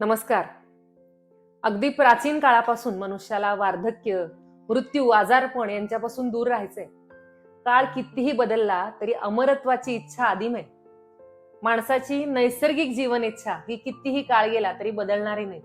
नमस्कार. अगदी प्राचीन काळापासून मनुष्याला वार्धक्य मृत्यू आजारपण यांच्यापासून दूर राहायचंय. काळ कितीही बदलला तरी अमरत्वाची इच्छा आदिम आहे. माणसाची नैसर्गिक जीवन इच्छा ही कितीही काळ गेला तरी बदलणारी नाही.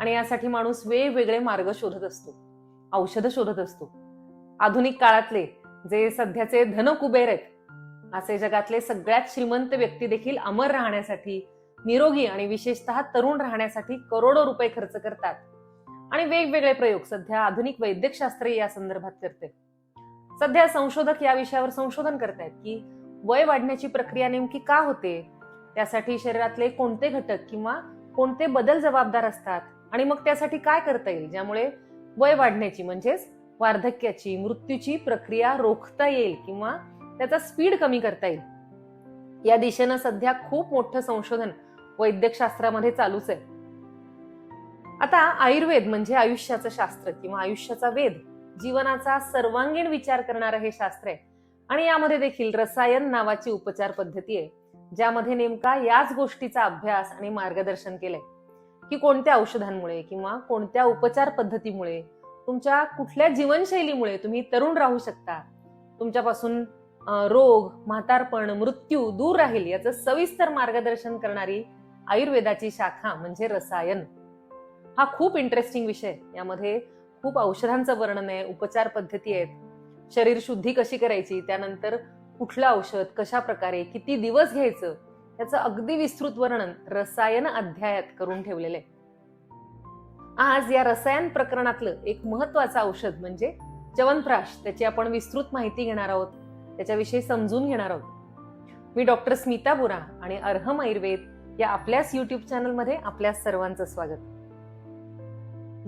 आणि यासाठी माणूस वेगवेगळे मार्ग शोधत असतो औषध शोधत असतो. आधुनिक काळातले जे सध्याचे धनकुबेर आहेत असे जगातले सगळ्यात श्रीमंत व्यक्ती देखील अमर राहण्यासाठी निरोगी आणि विशेषतः तरुण राहण्यासाठी करोडो रुपये खर्च करतात. आणि वेगवेगळे प्रयोग सध्या आधुनिक वैद्यकशास्त्र या संदर्भात करते. सध्या संशोधक या विषयावर संशोधन करतायत की वय वाढण्याची प्रक्रिया नेमकी का होते? त्यासाठी शरीरातले कोणते घटक किंवा कोणते बदल जबाबदार असतात? आणि मग त्यासाठी काय करता येईल? ज्यामुळे वय वाढण्याची म्हणजेच वार्धक्याची मृत्यूची प्रक्रिया रोखता येईल किंवा त्याचा स्पीड कमी करता येईल? या दिशेनं सध्या खूप मोठं संशोधन वैद्यकशास्त्रामध्ये चालूच आहे. आता आयुर्वेद म्हणजे आयुष्याचं शास्त्र किंवा आयुष्याचा वेद जीवनाचा सर्वांगीण विचार करणारं हे शास्त्र आहे. आणि यामध्ये देखील रसायन नावाची उपचार पद्धती आहे ज्यामध्ये नेमका याच गोष्टीचा अभ्यास आणि मार्गदर्शन केलंय. की कोणत्या औषधांमुळे किंवा कोणत्या उपचार पद्धतीमुळे तुमच्या कुठल्या जीवनशैलीमुळे तुम्ही तरुण राहू शकता? तुमच्यापासून रोग म्हातारपण मृत्यू दूर राहील याचं सविस्तर मार्गदर्शन करणारी आयुर्वेदाची शाखा म्हणजे रसायन. हा खूप इंटरेस्टिंग विषय. यामध्ये खूप औषधांचं वर्णन आहे उपचार पद्धती आहेत. शरीर शुद्धी कशी करायची त्यानंतर कुठलं औषध कशा प्रकारे किती दिवस घ्यायचं त्याचं अगदी विस्तृत वर्णन रसायन अध्यायात करून ठेवलेलं आहे. आज या रसायन प्रकरणातलं एक महत्वाचं औषध म्हणजे च्यवनप्राश त्याची आपण विस्तृत माहिती घेणार आहोत. त्याच्याविषयी समजून घेणार आहोत. मी डॉक्टर स्मिता बोरा आणि अर्हम आयुर्वेद या आपल्याच युट्यूब चॅनलमध्ये आपल्या सर्वांचं स्वागत.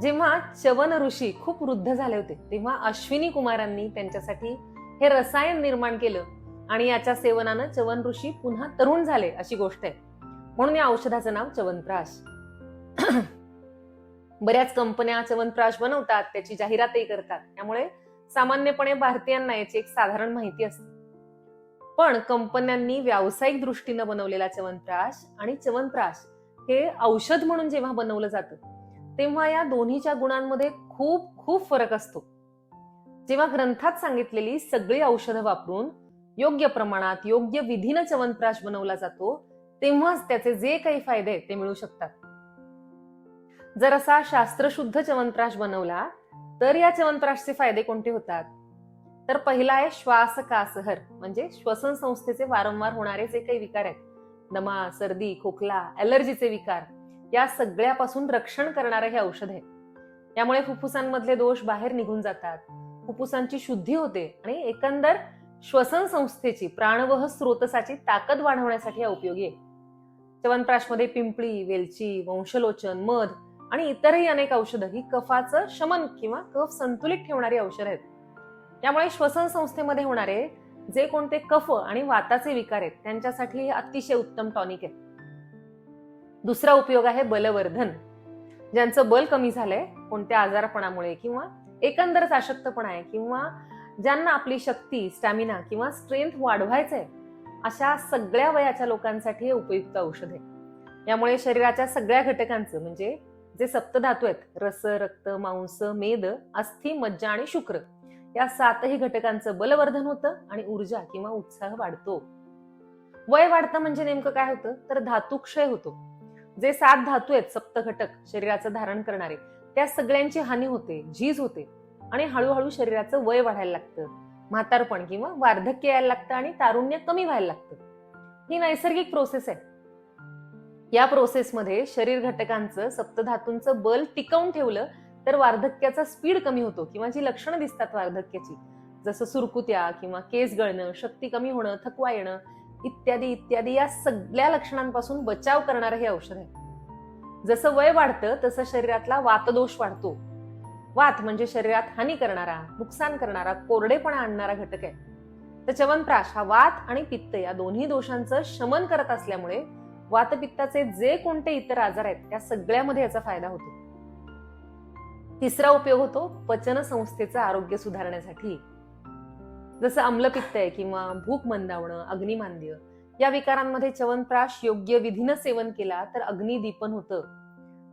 जेव्हा चवन ऋषी खूप वृद्ध झाले होते तेव्हा अश्विनी कुमारांनी त्यांच्यासाठी हे रसायन निर्माण केलं आणि याच्या सेवनानं चवन ऋषी पुन्हा तरुण झाले अशी गोष्ट आहे. म्हणून या औषधाचं नाव चवनप्राश बऱ्याच कंपन्या चवनप्राश बनवतात त्याची जाहिरातही करतात. त्यामुळे सामान्यपणे भारतीयांना याची एक साधारण माहिती असते. पण कंपन्यांनी व्यावसायिक दृष्टीनं बनवलेला चवनप्राश आणि चवनप्राश हे औषध म्हणून जेव्हा बनवलं जातं तेव्हा या दोन्हीच्या गुणांमध्ये खूप खूप फरक असतो. जेव्हा ग्रंथात सांगितलेली सगळी औषधं वापरून योग्य प्रमाणात योग्य विधीनं च्यवनप्राश बनवला जातो तेव्हाच त्याचे जे काही फायदे आहेत ते मिळू शकतात. जर असा शास्त्रशुद्ध चवनप्राश बनवला तर या च्यवनप्राशचे फायदे कोणते होतात? तर पहिला आहे श्वासकासहर म्हणजे श्वसन संस्थेचे वारंवार होणारे जे काही विकार आहेत दमा सर्दी खोकला ॲलर्जीचे विकार या सगळ्यापासून रक्षण करणारं हे औषध आहे. यामुळे फुफ्फुसांमधले दोष बाहेर निघून जातात फुफ्फुसांची शुद्धी होते आणि एकंदर श्वसन संस्थेची प्राणवह स्रोतसाची ताकद वाढवण्यासाठी हा उपयोगी आहे. च्यवनप्राशमध्ये पिंपळी वेलची वंशलोचन मध आणि इतरही अनेक औषधं ही कफाचं शमन किंवा कफ संतुलित ठेवणारी औषधं आहेत. त्यामुळे श्वसन संस्थेमध्ये होणारे जे कोणते कफ आणि वाताचे विकार आहेत त्यांच्यासाठी हे अतिशय उत्तम टॉनिक आहे दुसरा उपयोग आहे बलवर्धन. ज्यांचं बल कमी झालंय कोणत्या आजारपणामुळे किंवा एकंदरच अशक्तपणा आहे किंवा ज्यांना आपली शक्ती स्टॅमिना किंवा स्ट्रेंथ वाढवायचं आहे अशा सगळ्या वयाच्या लोकांसाठी हे उपयुक्त औषध आहे. यामुळे शरीराच्या सगळ्या घटकांचं म्हणजे जे सप्तधातू आहेत रस रक्त मांस मेद अस्थि मज्जा आणि शुक्र या सातही घटकांचं बलवर्धन होतं आणि ऊर्जा किंवा उत्साह वाढतो. वय वाढतं म्हणजे नेमकं काय होतं? तर धातुक्षय होतो. जे सात धातू आहेत सप्त घटक शरीराचं धारण करणारे त्या सगळ्यांची हानी होते झीज होते आणि हळूहळू शरीराचं वय वाढायला लागतं. म्हातारपण किंवा वार्धक्य यायला लागतं आणि तारुण्य कमी व्हायला लागतं. ही नैसर्गिक प्रोसेस आहे. या प्रोसेसमध्ये शरीर घटकांचं सप्तधातूंचं बल टिकवून ठेवलं तर वार्धक्याचा स्पीड कमी होतो किंवा जी लक्षणं दिसतात वार्धक्याची जसं सुरकुत्या किंवा केस गळणं शक्ती कमी होणं थकवा येणं इत्यादी इत्यादी या सगळ्या लक्षणांपासून बचाव करणारं हे औषध आहे. जसं वय वाढतं तसं शरीरातला वातदोष वाढतो. वात म्हणजे शरीरात हानी करणारा नुकसान करणारा कोरडेपणा आणणारा घटक आहे. तर चवनप्राश हा वात आणि पित्त या दोन्ही दोषांचं शमन करत असल्यामुळे वातपित्ताचे जे कोणते इतर आजार आहेत त्या सगळ्यामध्ये याचा फायदा होतो. तिसरा उपयोग होतो पचन संस्थेचं आरोग्य सुधारण्यासाठी. जसं आम्लपित्त आहे किंवा भूक मंदावणं अग्निमांद्य या विकारांमध्ये चवनप्राश योग्य विधीनं सेवन केला तर अग्निदीपन होतं.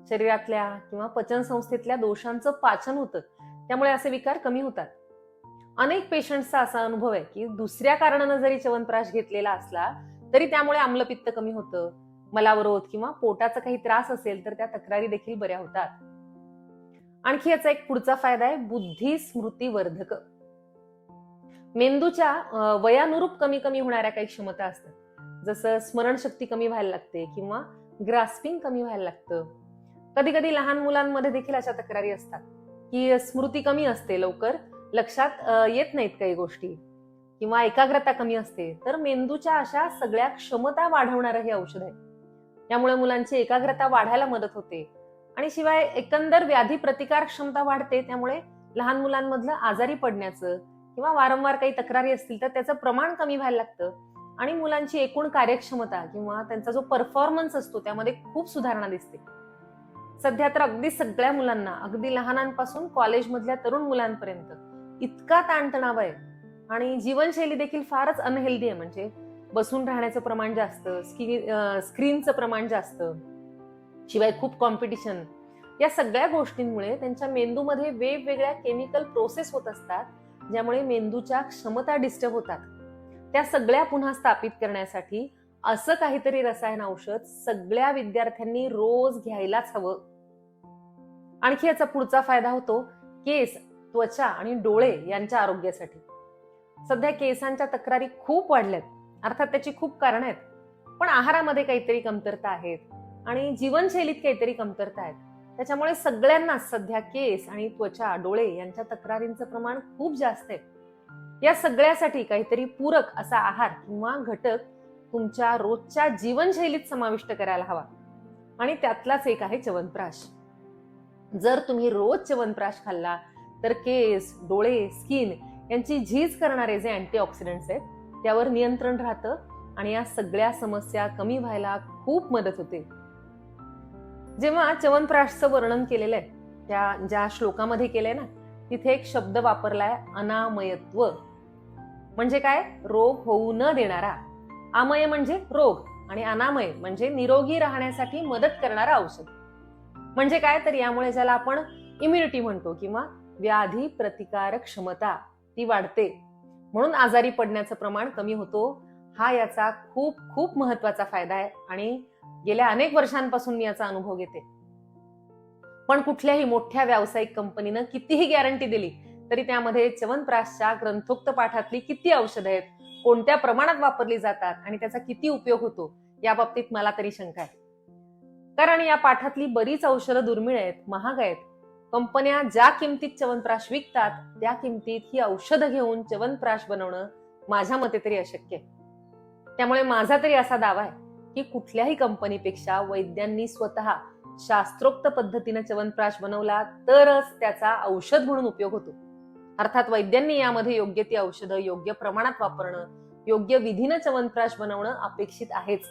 शरीरातल्या किंवा पचन संस्थेतल्या दोषांचं पाचन होतं. त्यामुळे असे विकार कमी होतात. अनेक पेशंटचा असा अनुभव आहे की दुसऱ्या कारणानं जरी चवनप्राश घेतलेला असला तरी त्यामुळे आम्लपित्त कमी होतं. मलावरोध किंवा पोटाचा काही त्रास असेल तर त्या तक्रारी देखील बऱ्या होतात. आणखी याचा एक पुढचा फायदा आहे बुद्धी स्मृती वर्धक मेंदूच्या वयानुरूप कमी कमी होणाऱ्या काही क्षमता असतात. जसं स्मरणशक्ती कमी व्हायला लागते किंवा ग्रास्पिंग कमी व्हायला लागतं. कधी कधी लहान मुलांमध्ये देखील अशा तक्रारी असतात की स्मृती कमी असते लवकर लक्षात येत नाहीत काही गोष्टी किंवा एकाग्रता कमी असते. तर मेंदूच्या अशा सगळ्या क्षमता वाढवणारं हे औषध आहे. त्यामुळे मुलांची एकाग्रता वाढायला मदत होते. आणि शिवाय एकंदर व्याधी प्रतिकार क्षमता वाढते त्यामुळे लहान मुलांमधलं आजारी पडण्याचं किंवा वारंवार काही तक्रारी असतील तर त्याचं प्रमाण कमी व्हायला लागतं. आणि मुलांची एकूण कार्यक्षमता किंवा त्यांचा जो परफॉर्मन्स असतो त्यामध्ये खूप सुधारणा दिसते. सध्या तर अगदी सगळ्या मुलांना अगदी लहानांपासून कॉलेजमधल्या तरुण मुलांपर्यंत इतका ताणतणाव आहे. आणि जीवनशैली देखील फारच अनहेल्दी आहे. म्हणजे बसून राहण्याचं प्रमाण जास्त स्क्रीनचं प्रमाण जास्त शिवाय खूप कॉम्पिटिशन या सगळ्या गोष्टींमुळे त्यांच्या मेंदूमध्ये वेगवेगळ्या केमिकल प्रोसेस होत असतात ज्यामुळे मेंदूच्या क्षमता डिस्टर्ब होतात. त्या सगळ्या पुन्हा स्थापित करण्यासाठी असं काहीतरी रसायन औषध सगळ्या विद्यार्थ्यांनी रोज घ्यायलाच हवं. आणखी याचा पुढचा फायदा होतो केस त्वचा आणि डोळे यांच्या आरोग्यासाठी. सध्या केसांच्या तक्रारी खूप वाढल्यात अर्थात त्याची खूप कारण आहेत. पण आहारामध्ये काहीतरी कमतरता आहेत आणि जीवनशैलीत काहीतरी कमतरता आहेत. त्याच्यामुळे सगळ्यांनाच सध्या केस आणि त्वचा डोळे यांच्या तक्रारींचं प्रमाण खूप जास्त आहे. या सगळ्यासाठी काहीतरी पूरक असा आहार किंवा घटक तुमच्या रोजच्या जीवनशैलीत समाविष्ट करायला हवा. आणि त्यातलाच एक आहे च्यवनप्राश. जर तुम्ही रोज च्यवनप्राश खाल्ला तर केस डोळे स्किन यांची झीज करणारे जे अँटीऑक्सिडंट्स आहेत त्यावर नियंत्रण राहतं आणि या सगळ्या समस्या कमी व्हायला खूप मदत होते. जेव्हा च्यवनप्राशचं वर्णन केलेलं आहे त्या ज्या श्लोकामध्ये केलंय ना तिथे एक शब्द वापरलाय अनामयत्व. म्हणजे काय? रोग होऊ न देणारा. आमय म्हणजे रोग आणि अनामय म्हणजे निरोगी राहण्यासाठी मदत करणारा औषध. म्हणजे काय? तर यामुळे ज्याला आपण इम्युनिटी म्हणतो किंवा व्याधी प्रतिकारक क्षमता ती वाढते. म्हणून आजारी पडण्याचं प्रमाण कमी होतो. हा याचा खूप खूप महत्त्वाचा फायदा आहे आणि गेल्या अनेक वर्षांपासून मी याचा अनुभव घेते. पण कुठल्याही मोठ्या व्यावसायिक कंपनीनं कितीही गॅरंटी दिली तरी त्यामध्ये च्यवनप्राशच्या ग्रंथोक्त पाठातली किती औषधं आहेत कोणत्या प्रमाणात वापरली जातात आणि त्याचा किती उपयोग होतो या बाबतीत मला तरी शंका आहे. कारण या पाठातली बरीच औषधं दुर्मिळ आहेत महाग आहेत. कंपन्या ज्या किमतीत च्यवनप्राश विकतात त्या किमतीत ही औषधं घेऊन च्यवनप्राश बनवणं माझ्या मते तरी अशक्य आहे. त्यामुळे माझा तरी असा दावा आहे. की कुठल्याही कंपनीपेक्षा वैद्यांनी स्वतः शास्त्रोक्त पद्धतीने च्यवनप्राश बनवला तरच त्याचा औषध म्हणून उपयोग होतो. अर्थात वैद्यांनी यामध्ये योग्य ती औषधं योग्य प्रमाणात वापरणं योग्य विधीनं च्यवनप्राश बनवणं अपेक्षित आहेच.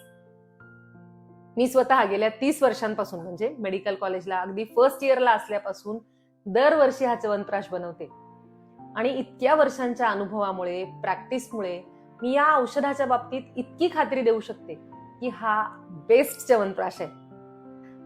मी स्वतः गेल्या तीस वर्षांपासून म्हणजे मेडिकल कॉलेजला अगदी फर्स्ट इयरला असल्यापासून दरवर्षी हा च्यवनप्राश बनवते. आणि इतक्या वर्षांच्या अनुभवामुळे प्रॅक्टिसमुळे मी या औषधाच्या बाबतीत इतकी खात्री देऊ शकते. की हा बेस्ट च्यवनप्राश आहे.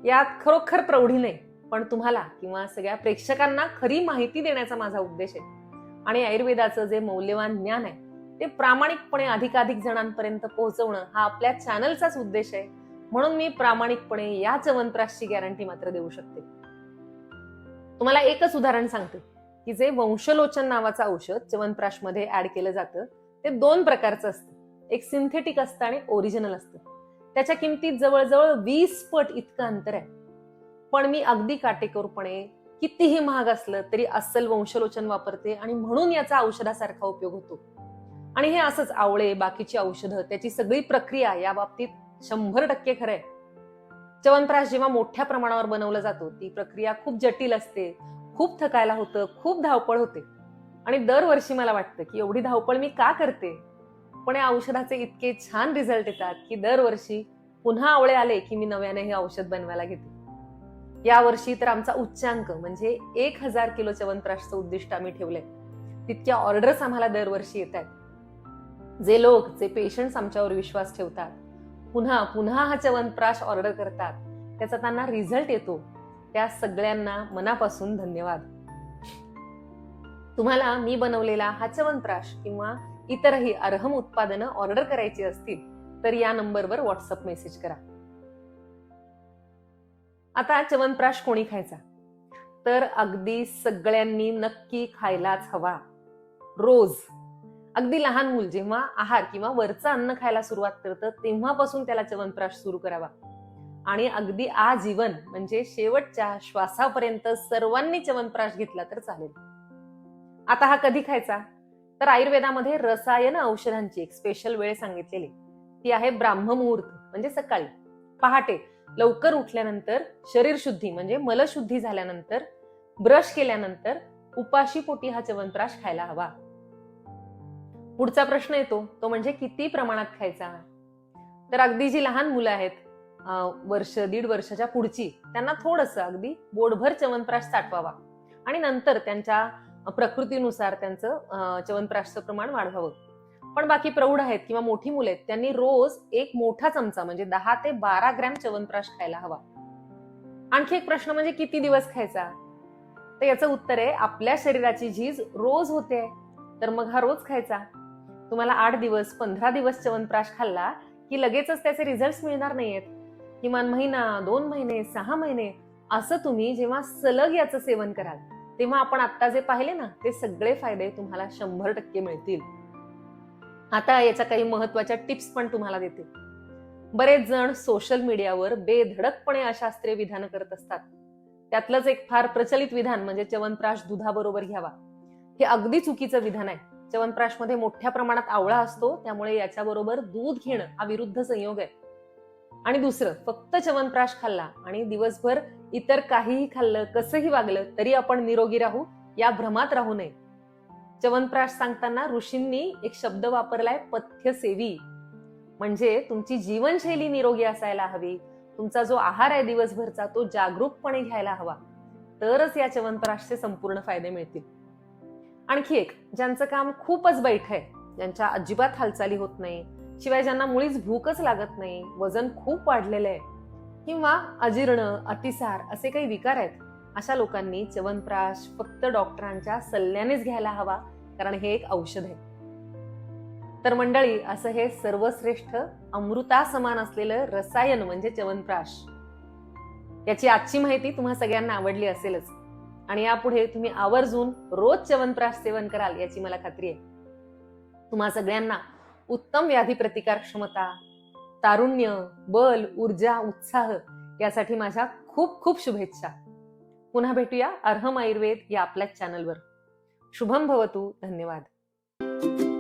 यात खरोखर प्रौढी नाही पण तुम्हाला किंवा सगळ्या प्रेक्षकांना खरी माहिती देण्याचा माझा उद्देश आहे. आणि आयुर्वेदाचं जे मौल्यवान ज्ञान आहे ते प्रामाणिकपणे अधिकाधिक जणांपर्यंत पोहोचवणं हा आपल्या चॅनलचाच उद्देश आहे. म्हणून मी प्रामाणिकपणे या चवनप्राशची गॅरंटी मात्र देऊ शकते. तुम्हाला एकच उदाहरण सांगते की जे वंशलोचन नावाचं औषध चवनप्राशमध्ये ऍड केलं जातं ते दोन प्रकारचं असतं. एक सिंथेटिक असतं आणि ओरिजिनल असतं. त्याच्या किमतीत जवळजवळ वीस पट इतकं अंतर आहे. पण मी अगदी काटेकोरपणे कितीही महाग असलं तरी अस्सल वंशलोचन वापरते आणि म्हणून याचा औषधासारखा उपयोग होतो. आणि हे असंच आवळे बाकीची औषधं त्याची सगळी प्रक्रिया या बाबतीत शंभर टक्के खरंय च्यवनप्राश जेव्हा मोठ्या प्रमाणावर बनवलं जातो ती प्रक्रिया खूप जटिल असते खूप थकायला होतं खूप धावपळ होते. आणि दरवर्षी मला वाटतं की एवढी धावपळ मी का करते? पण या औषधाचे इतके छान रिझल्ट येतात की दरवर्षी पुन्हा आवळे आले की मी नव्याने हे औषध बनवायला घेते. या वर्षी तर आमचा उच्चांक म्हणजे एक हजार किलो च्यवनप्राशचं उद्दिष्ट आम्ही ठेवलंय. तितक्या ऑर्डर्स आम्हाला दरवर्षी येत आहेत जे लोक जे पेशंट्स आमच्यावर विश्वास ठेवतात पुन्हा पुन्हा हा च्यवनप्राश ऑर्डर करतात त्याचा त्यांना रिझल्ट येतो. त्या सगळ्यांना मनापासून धन्यवाद. तुम्हाला मी बनवलेला हा च्यवनप्राश किंवा इतरही अर्हम उत्पादनं ऑर्डर करायची असतील तर या नंबरवर व्हॉट्सअप मेसेज करा. आता चवनप्राश कोणी खायचा? तर अगदी सगळ्यांनी नक्की खायलाच हवा. रोज. अगदी लहान मूल जेव्हा आहार किंवा वरचं अन्न खायला सुरुवात करतं तेव्हापासून त्याला चवनप्राश सुरू करावा. आणि अगदी आजीवन म्हणजे शेवटच्या श्वासापर्यंत सर्वांनी चवनप्राश घेतला तर चालेल. आता हा कधी खायचा? तर आयुर्वेदामध्ये रसायन औषधांची एक स्पेशल वेळ सांगितलेली. ती आहे ब्राह्ममुहूर्त म्हणजे सकाळी. पहाटे लवकर उठल्यानंतर शरीर शुद्धी म्हणजे मलशुद्धी झाल्यानंतर ब्रश केल्यानंतर उपाशी पोटी हा चवनप्राश खायला हवा. पुढचा प्रश्न येतो तो म्हणजे किती प्रमाणात खायचा? तर अगदी जी लहान मुलं आहेत वर्ष दीड वर्षाच्या पुढची त्यांना थोडस अगदी बोटभर चवनप्राश साठवावा. आणि नंतर त्यांच्या प्रकृतीनुसार त्यांचं चवनप्राशचं प्रमाण वाढवावं. पण बाकी प्रौढ आहेत किंवा मोठी मुले आहेत त्यांनी रोज एक मोठा चमचा म्हणजे दहा ते बारा ग्रॅम च्यवनप्राश खायला हवा. आणखी एक प्रश्न म्हणजे किती दिवस खायचा? तर याचं उत्तर आहे आपल्या शरीराची झीज रोज होते तर मग हा रोज खायचा. तुम्हाला आठ दिवस पंधरा दिवस च्यवनप्राश खाल्ला की लगेचच त्याचे रिझल्ट मिळणार नाहीयेत. किमान महिना दोन महिने सहा महिने असं तुम्ही जेव्हा सलग याचं सेवन कराल तेव्हा आपण आता जे पाहिले ना ते सगळे फायदे तुम्हाला शंभर टक्के मिळतील. आता याच्या काही महत्त्वाच्या टिप्स पण तुम्हाला देते. बरेच जण सोशल मीडियावर बेधडकपणे अशास्त्रीय विधानं करत असतात. त्यातलंच एक फार प्रचलित विधान म्हणजे च्यवनप्राश दुधाबरोबर घ्यावा. हे अगदी चुकीचं विधान आहे. च्यवनप्राशमध्ये मोठ्या प्रमाणात आवळा असतो त्यामुळे याच्याबरोबर दूध घेणं हा विरुद्ध संयोग आहे. आणि दुसरं फक्त चवनप्राश खाल्ला आणि दिवसभर इतर काहीही खाल्लं कसंही वागलं तरी आपण निरोगी राहू या भ्रमात राहू नये. च्यवनप्राश सांगताना ऋषींनी एक शब्द वापरलाय पथ्यसेवी. म्हणजे तुमची जीवनशैली निरोगी असायला हवी तुमचा जो आहार आहे दिवसभरचा तो जागरूकपणे घ्यायला हवा. तरच या चवनप्राशचे संपूर्ण फायदे मिळतील. आणखी एक ज्यांचं काम खूपच बैठ आहे ज्यांच्या अजिबात हालचाली होत नाही शिवाय ज्यांना मुळीच भूकच लागत नाही वजन खूप वाढलेलं आहे. किंवा अजीर्ण अतिसार असे काही विकार आहेत अशा लोकांनी च्यवनप्राश फक्त डॉक्टरांच्या सल्ल्यानेच घ्यायला हवा कारण हे एक औषध आहे. तर मंडळी असं हे सर्वश्रेष्ठ अमृता समान असलेलं रसायन म्हणजे च्यवनप्राश. याची आजची माहिती तुम्हा सगळ्यांना आवडली असेलच. आणि यापुढे तुम्ही आवर्जून रोज च्यवनप्राश सेवन कराल याची मला खात्री आहे. तुम्हा सगळ्यांना उत्तम व्याधी प्रतिकार क्षमता तारुण्य बल ऊर्जा उत्साह यासाठी माझ्या खूप खूप शुभेच्छा. पुन्हा भेटूया अर्हम आयुर्वेद या आपल्याच चॅनलवर शुभम भवतू. धन्यवाद.